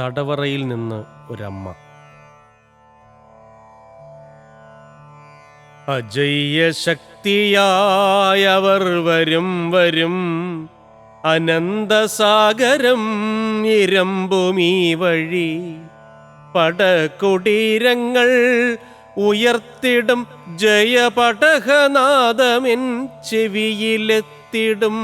തടവറയിൽ നിന്ന് ഒരമ്മ. അജയ്യ ശക്തിയായവർ വരും വരും. അനന്തസാഗരം ഇരമ്പുമീ വഴി. പടകുടീരങ്ങൾ ഉയർത്തിടും ജയപടഹനാദമെൻ ചെവിയിലെത്തിടും.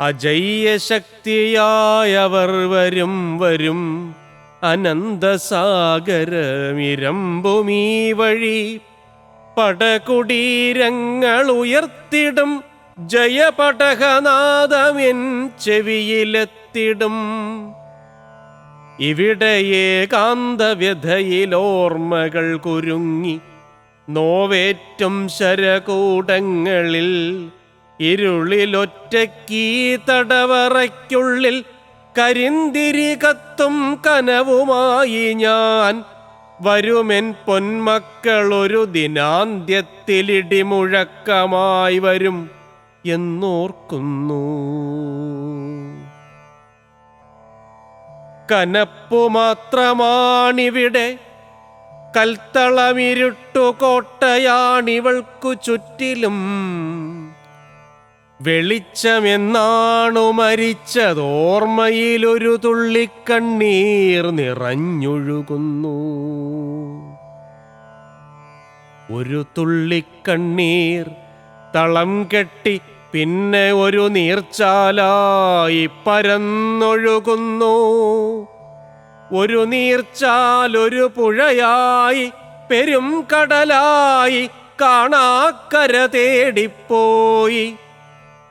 അജയ്യ ശക്തിയായവർ വരും വരും. അനന്തസാഗരമിരമ്പുമീ വഴി പടകുടീരങ്ങൾ ഉയർത്തിടും ജയപടകനാഥമിൻ ചെവിയിലെത്തിടും. ഇവിടെ ഏകാന്തവ്യഥയിലോർമ്മകൾ കുരുങ്ങി. നോവേറ്റും ശരകൂടങ്ങളിൽ ഇരുളിലൊറ്റക്കീ തടവറയ്ക്കുള്ളിൽ കരിന്തിരി കത്തും കനവുമായി ഞാൻ വരുമെൻ പൊന്മക്കളൊരു ദിനാന്ത്യത്തിലിടിമുഴക്കമായി വരും എന്നോർക്കുന്നു. കനപ്പു മാത്രമാണിവിടെ കൽത്തളമിരുട്ടു കോട്ടയാണിവൾക്കു ചുറ്റിലും. വെളിച്ചമെന്നാണു മരിച്ചതോർമ്മയിലൊരു തുള്ളിക്കണ്ണീർ നിറഞ്ഞൊഴുകുന്നു. ഒരു തുള്ളിക്കണ്ണീർ തളം കെട്ടി പിന്നെ ഒരു നീർച്ചാലായി പരന്നൊഴുകുന്നു. ഒരു നീർച്ചാൽ ഒരു പുഴയായി പെരും കടലായി കാണാക്കര തേടിപ്പോയി.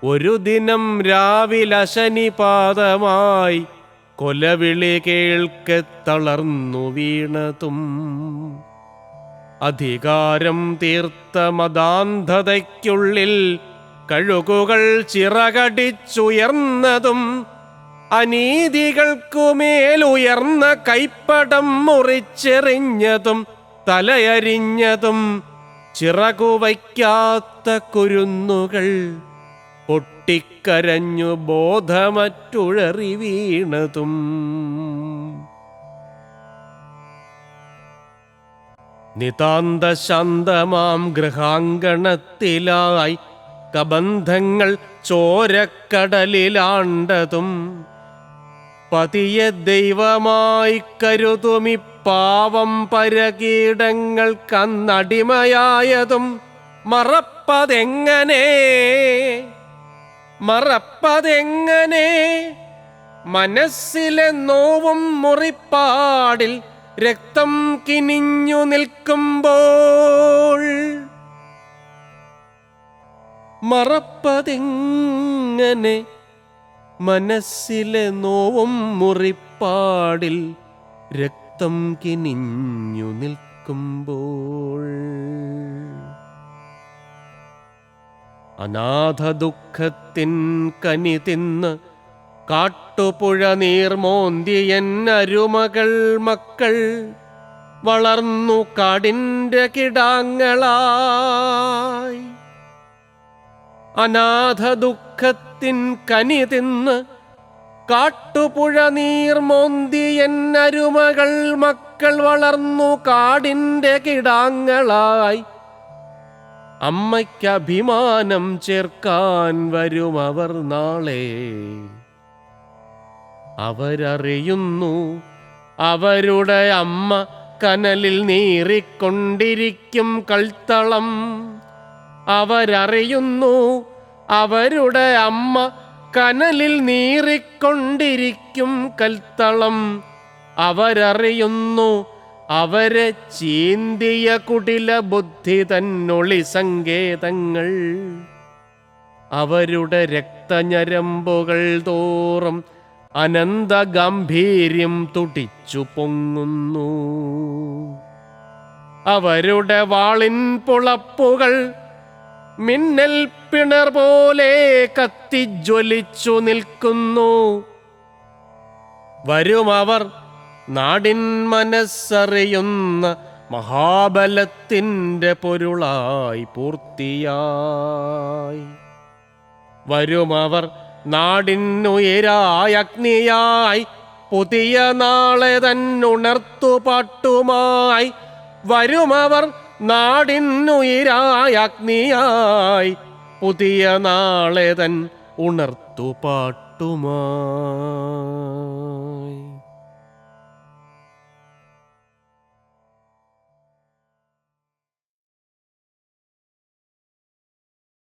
ഒരു ദിനം രാവിലശനി പാദമായി കൊലവിളി കേൾക്കെ തളർന്നു വീണതും. അധികാരം തീർത്ത മതാന്ധതയ്ക്കുള്ളിൽ കഴുകുകൾ ചിറകടിച്ചുയർന്നതും അനീതികൾക്കുമേലുയർന്ന കൈപ്പടം മുറിച്ചെറിഞ്ഞതും തലയരിഞ്ഞതും ചിറകുവയ്ക്കാത്ത കുരുന്നുകൾ പൊട്ടിക്കരഞ്ഞു ബോധമറ്റുഴറി വീണതും. നിതാന്ത ശാന്തമാം ഗൃഹാങ്കണത്തിലായി കബന്ധങ്ങൾ ചോരക്കടലിലാണ്ടതും. പതിയെ ദൈവമായി കരുതുമി പാവം പരകീടങ്ങൾ കന്നടിമയായതും. മറപ്പതെങ്ങനെ? മറപ്പതെങ്ങനെ? മനസ്സിലെ നോവും മുറിപ്പാടിൽ രക്തം കിനിഞ്ഞു നിൽക്കുമ്പോൾ മറപ്പതെങ്ങനെ? മനസ്സിലെ നോവും മുറിപ്പാടിൽ രക്തം കിനിഞ്ഞു നിൽക്കുമ്പോൾ അനാഥ ദുഃഖത്തിൻ കനി തിന്ന് കാട്ടുപുഴ നീർമോന്തിയൻ അരുമകൾ മക്കൾ വളർന്നു കാടിന്റെ കിടാങ്ങളായി. അനാഥദുഃഖത്തിൻ കനി തിന്ന് കാട്ടുപുഴ നീർമോന്തിയൻ അരുമകൾ മക്കൾ വളർന്നു കാടിന്റെ കിടാങ്ങളായി. അമ്മയ്ക്ക് അഭിമാനം ചേർക്കാൻ വരും അവർ നാളെ. അവരറിയുന്നു അവരുടെ അമ്മ കനലിൽ നീറിക്കൊണ്ടിരിക്കും കൾത്തളം. അവരറിയുന്നു അവരുടെ അമ്മ കനലിൽ നീറിക്കൊണ്ടിരിക്കും കൽത്തളം. അവരറിയുന്നു അവരെ ചീന്തിയ കുടില ബുദ്ധി തന്നൊളി സങ്കേതങ്ങൾ. അവരുടെ രക്തഞരമ്പുകൾ തോറും അനന്ത ഗാംഭീര്യം തുടിച്ചു പൊങ്ങുന്നു. അവരുടെ വാളിൻ പുളപ്പുകൾ മിന്നൽ പിണർ പോലെ കത്തിജ്വലിച്ചു നിൽക്കുന്നു. വരും അവർ നാടിൻ മനസ്സറിയുന്ന മഹാബലത്തിന്റെ പൊരുളായി പൂർത്തിയായി. വരുമവർ നാടിനുയരായ അഗ്നിയായി പുതിയ നാളെ തന്നുണർത്തുപാട്ടുമായി വരുമവർ നാടിനുയരായ അഗ്നിയായി പുതിയ നാളെ തൻ ഉണർത്തുപാട്ടുമായി